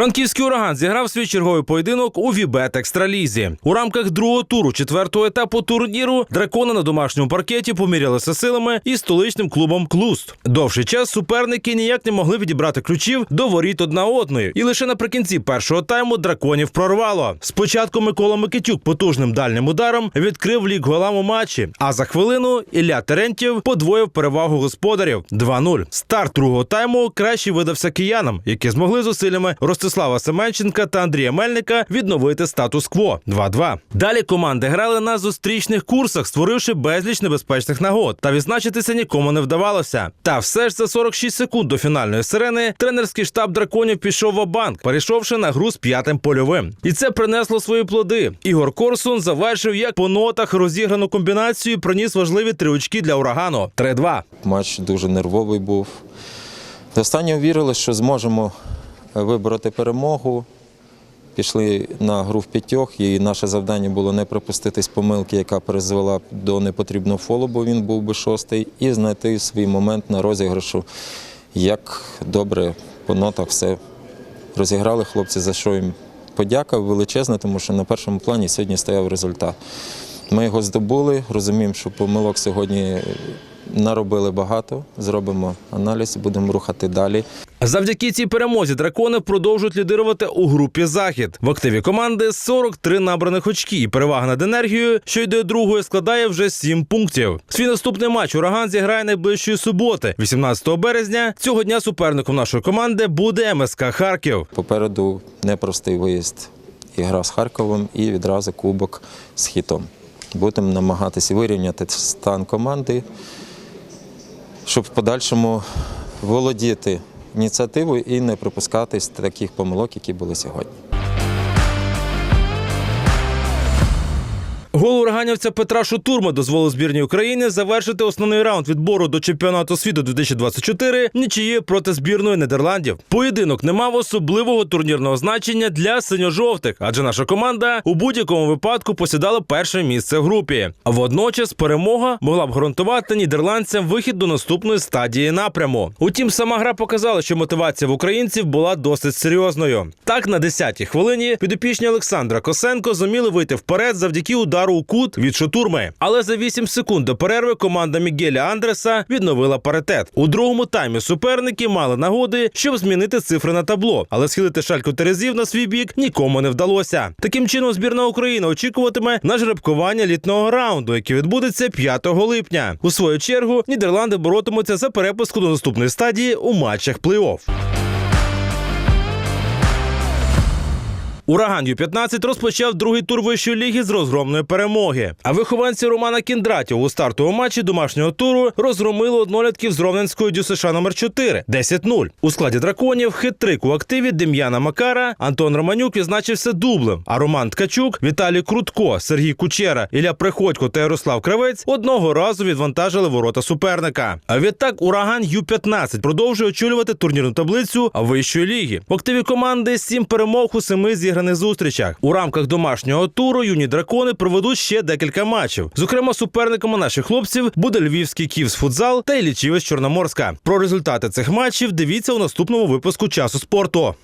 Франківський ураган зіграв свій черговий поєдинок у Вібет Екстралізі. У рамках другого туру четвертого етапу турніру дракони на домашньому паркеті помірялися силами із столичним клубом Клуст. Довший час суперники ніяк не могли відібрати ключів до воріт одна одної, і лише наприкінці першого тайму драконів прорвало. Спочатку Микола Микитюк потужним дальнім ударом відкрив лік голам у матчі. А за хвилину Ілля Терентьєв подвоїв перевагу господарів 2-0. Старт другого тайму кращий видався киянам, які змогли зусиллями Ростислава Семенченка та Андрія Мельника відновити статус-кво 2-2. Далі команди грали на зустрічних курсах, створивши безліч небезпечних нагод. Та відзначитися нікому не вдавалося. Та все ж за 46 секунд до фінальної сирени тренерський штаб драконів пішов в банк, перейшовши на гру з п'ятим польовим. І це принесло свої плоди. Ігор Корсун завершив як по нотах розіграну комбінацію, і приніс важливі три очки для урагану. 3-2. Матч дуже нервовий був. До останнього вірили, що зможемо вибороти перемогу. Пішли на гру в п'ятьох, і наше завдання було не припуститись помилки, яка призвела до непотрібного фолу, бо він був би шостий, і знайти свій момент на розіграшу. Як добре по нотах все розіграли хлопці, за що їм подяка величезна, тому що на першому плані сьогодні стояв результат. Ми його здобули, розуміємо, що помилок сьогодні наробили багато. Зробимо аналіз, будемо рухати далі. Завдяки цій перемозі дракони продовжують лідирувати у групі Захід. В активі команди 43 набраних очки. І перевага над енергією, що йде другою, складає вже 7 пунктів. Свій наступний матч ураган зіграє найближчої суботи, 18 березня. Цього дня суперником нашої команди буде МСК Харків. Попереду непростий виїзд і гра з Харковом, і відразу кубок з хітом. Будемо намагатися вирівняти стан команди, щоб в подальшому володіти ініціативою і не припускатись таких помилок, які були сьогодні. Гол ураганівця Петра Шутурма дозволив збірній України завершити основний раунд відбору до чемпіонату світу 2024 нічиєю проти збірної Нідерландів. Поєдинок не мав особливого турнірного значення для синьо-жовтих, адже наша команда у будь-якому випадку посідала перше місце в групі. А водночас перемога могла б гарантувати нідерландцям вихід до наступної стадії напряму. Утім, сама гра показала, що мотивація в українців була досить серйозною. Так, на 10-й хвилині підопічні Олександра Косенко зуміли вийти вперед завдяки удару у кут від шатурми. Але за 8 секунд до перерви команда Мігеля Андреса відновила паритет. У другому таймі суперники мали нагоди, щоб змінити цифри на табло, але схилити шальку Терезів на свій бік нікому не вдалося. Таким чином, збірна України очікуватиме на жеребкування літнього раунду, який відбудеться 5 липня. У свою чергу Нідерланди боротимуться за перепуску до наступної стадії у матчах плей-офф. Ураган Ю-15 розпочав другий тур вищої ліги з розгромної перемоги. А вихованці Романа Кіндратів у стартовому матчі домашнього туру розгромили однолітків з Ровненської ДЮСШ номер 4 10-0. У складі драконів хитрик у активі Дем'яна Макара Антон Романюк відзначився дублем. А Роман Ткачук, Віталій Крутко, Сергій Кучера, Ілля Приходько та Ярослав Кравець одного разу відвантажили ворота суперника. А відтак ураган Ю-15 продовжує очолювати турнірну таблицю вищої ліги. В активі команди сім перемог у семи зіграних зустрічах. У рамках домашнього туру юні дракони проведуть ще декілька матчів. Зокрема, суперниками наших хлопців буде львівський Ківс футзал та Ілічівець Чорноморська. Про результати цих матчів дивіться у наступному випуску часу спорту.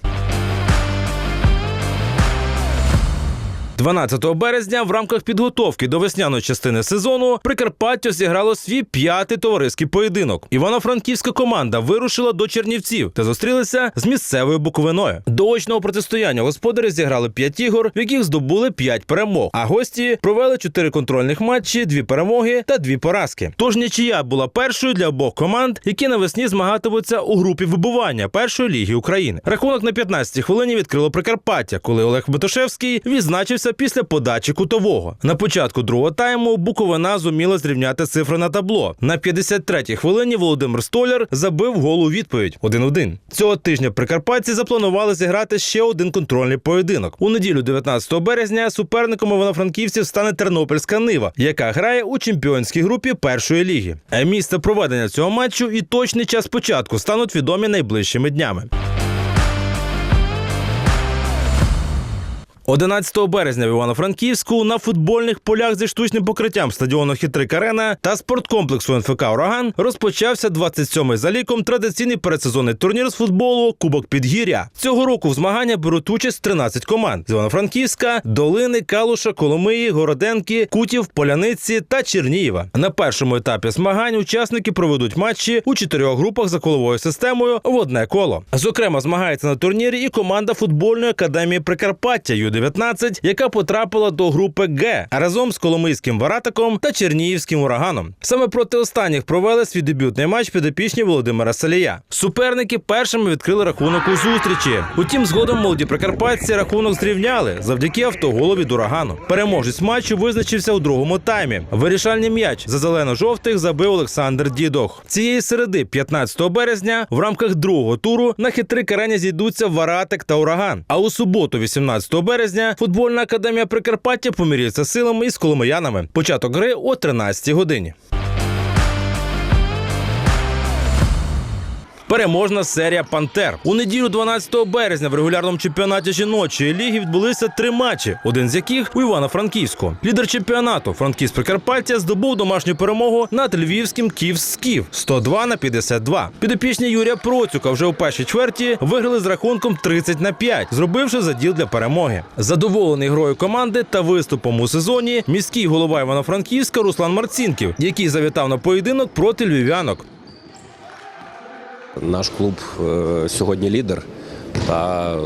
12 березня в рамках підготовки до весняної частини сезону Прикарпаття зіграло свій п'ятий товариський поєдинок. Івано-франківська команда вирушила до Чернівців та зустрілися з місцевою буковиною. До очного протистояння господарі зіграли 5 ігор, в яких здобули 5 перемог. А гості провели 4 контрольних матчі, 2 перемоги та 2 поразки. Тож нічия була першою для обох команд, які навесні змагатимуться у групі вибування першої ліги України. Рахунок на 15-й хвилині відкрило Прикарпаття, коли Олег Метушевський відзначився після подачі кутового. На початку другого тайму Буковина зуміла зрівняти цифри на табло. На 53-й хвилині Володимир Столяр забив гол у відповідь 1-1. Цього тижня прикарпатці запланували зіграти ще один контрольний поєдинок. У неділю, 19 березня, суперником івано-франківців стане Тернопільська Нива, яка грає у чемпіонській групі першої ліги. Місце проведення цього матчу і точний час початку стануть відомі найближчими днями. 11 березня в Івано-Франківську на футбольних полях зі штучним покриттям стадіону Хитрик Арена та спорткомплексу НФК Ураган розпочався 27-й за ліком традиційний передсезонний турнір з футболу Кубок Підгір'я. Цього року в змагання беруть участь 13 команд з Івано-Франківська, Долини, Калуша, Коломиї, Городенки, Кутів, Поляниці та Чернієва. На першому етапі змагань учасники проведуть матчі у чотирьох групах за коловою системою в одне коло. Зокрема, змагається на турнірі і команда футбольної академії Прикарпаття Ю-19, яка потрапила до групи Г разом з Коломийським Варатиком та Чернігівським ураганом. Саме проти останніх провели свій дебютний матч підопічні Володимира Салія. Суперники першими відкрили рахунок у зустрічі. Утім, згодом молоді прикарпатці рахунок зрівняли завдяки автоголу від урагану. Переможець матчу визначився у другому таймі. Вирішальний м'яч за зелено-жовтих забив Олександр Дідох. Цієї середи, 15 березня, в рамках другого туру на хитри карені зійдуться Варатик та Ураган. А у суботу, 18 березня, футбольна академія Прикарпаття поміряється силами із коломиянами. Початок гри о 13 годині. Переможна серія Пантер у неділю 12 березня в регулярному чемпіонаті жіночої ліги відбулися три матчі, один з яких у Івано-Франківську. Лідер чемпіонату Франківськ Прикарпаття здобув домашню перемогу над львівським Київ Скіф 102 на 52. Підопічні Юрія Процюка вже у першій чверті виграли з рахунком 30 на 5, зробивши заділ для перемоги. Задоволений грою команди та виступом у сезоні міський голова Івано-Франківська Руслан Марцінків, який завітав на поєдинок проти львів'янок. Наш клуб е, сьогодні лідер та е,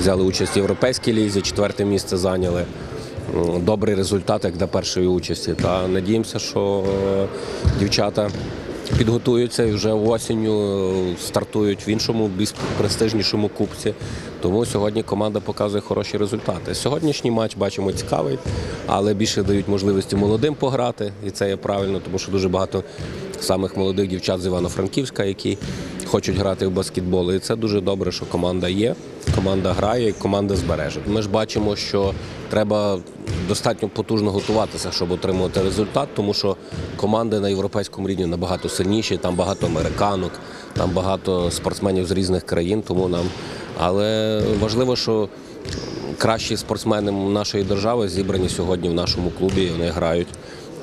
взяли участь в європейській лізі, четверте місце зайняли. Добрий результат, як для першої участі. Та надіємося, що е, дівчата підготуються і вже осінню стартують в іншому, більш престижнішому кубці. Тому сьогодні команда показує хороші результати. Сьогоднішній матч бачимо цікавий, але більше дають можливості молодим пограти, і це є правильно, тому що дуже багато самих молодих дівчат з Івано-Франківська, які хочуть грати в баскетбол. І це дуже добре, що команда є, команда грає команда збереже. Ми ж бачимо, що треба достатньо потужно готуватися, щоб отримувати результат, тому що команди на європейському рівні набагато сильніші, там багато американок, там багато спортсменів з різних країн, тому нам. Але важливо, що кращі спортсмени нашої держави зібрані сьогодні в нашому клубі. Вони грають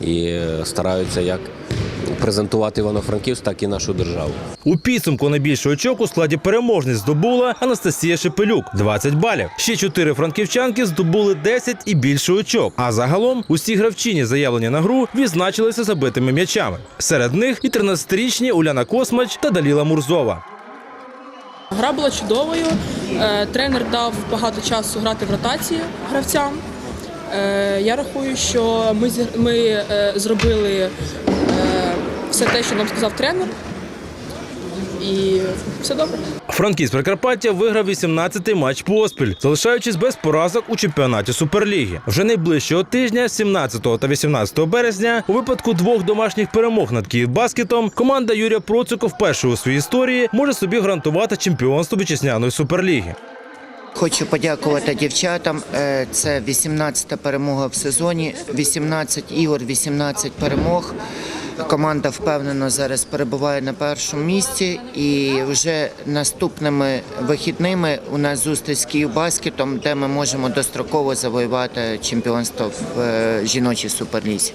і стараються як презентувати Івано-Франківськ, так і нашу державу. У підсумку найбільше очок у складі переможниць здобула Анастасія Шепелюк 20 балів. Ще чотири франківчанки здобули 10 і більше очок. А загалом усі гравчині, заявлені на гру, відзначилися забитими м'ячами. Серед них і 13-річні Уляна Космач та Даліла Мурзова. Гра була чудовою. Е, Тренер дав багато часу грати в ротації гравцям. Е, Я рахую, що ми, ми е, зробили все те, що нам сказав тренер. І все добре. Франківськ Прикарпаття виграв 18-й матч поспіль, залишаючись без поразок у чемпіонаті Суперліги. Вже найближчого тижня, 17 та 18 березня, у випадку двох домашніх перемог над Київбаскетом, команда Юрія Процука вперше у своїй історії може собі гарантувати чемпіонство вітчизняної суперліги. Хочу подякувати дівчатам. Е, Це 18-та перемога в сезоні, 18 ігор, 18 перемог. Команда впевнено зараз перебуває на першому місці, і вже наступними вихідними у нас зустріч з Київбаскетом, де ми можемо достроково завоювати чемпіонство в е, жіночій суперлізі.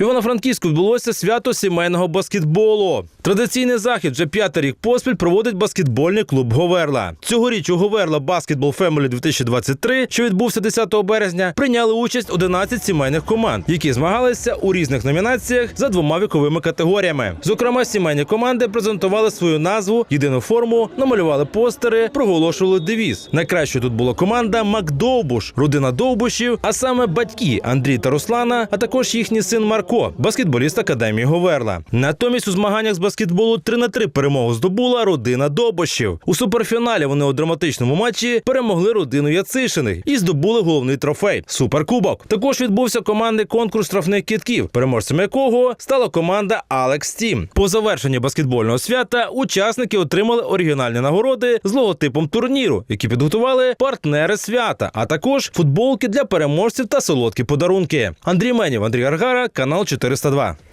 В Івано-Франківську відбулося свято сімейного баскетболу. Традиційний захід вже п'ятий рік поспіль проводить баскетбольний клуб Говерла. Цьогоріч у Говерла Баскетбол Фемелі 2023, що відбувся 10 березня, прийняли участь 11 сімейних команд, які змагалися у різних номінаціях за двома віковими категоріями. Зокрема, сімейні команди презентували свою назву, єдину форму, намалювали постери, проголошували девіз. Найкращою тут була команда Макдовбуш, родина Довбушів, а саме батьки Андрій та Руслана, а також їхній син Марко, баскетболіст академії Говерла. Натомість у змаганнях з баскетболу 3 на 3 перемогу здобула родина Довбушів. У суперфіналі вони у драматичному матчі перемогли родину Яцишиних і здобули головний трофей суперкубок. Також відбувся командний конкурс штрафних кітків, переможцем якого стала команда Алекс Тім. По завершенні баскетбольного свята учасники отримали оригінальні нагороди з логотипом турніру, які підготували партнери свята, а також футболки для переможців та солодкі подарунки. Андрій Менів, Андрій Аргара, канал 402.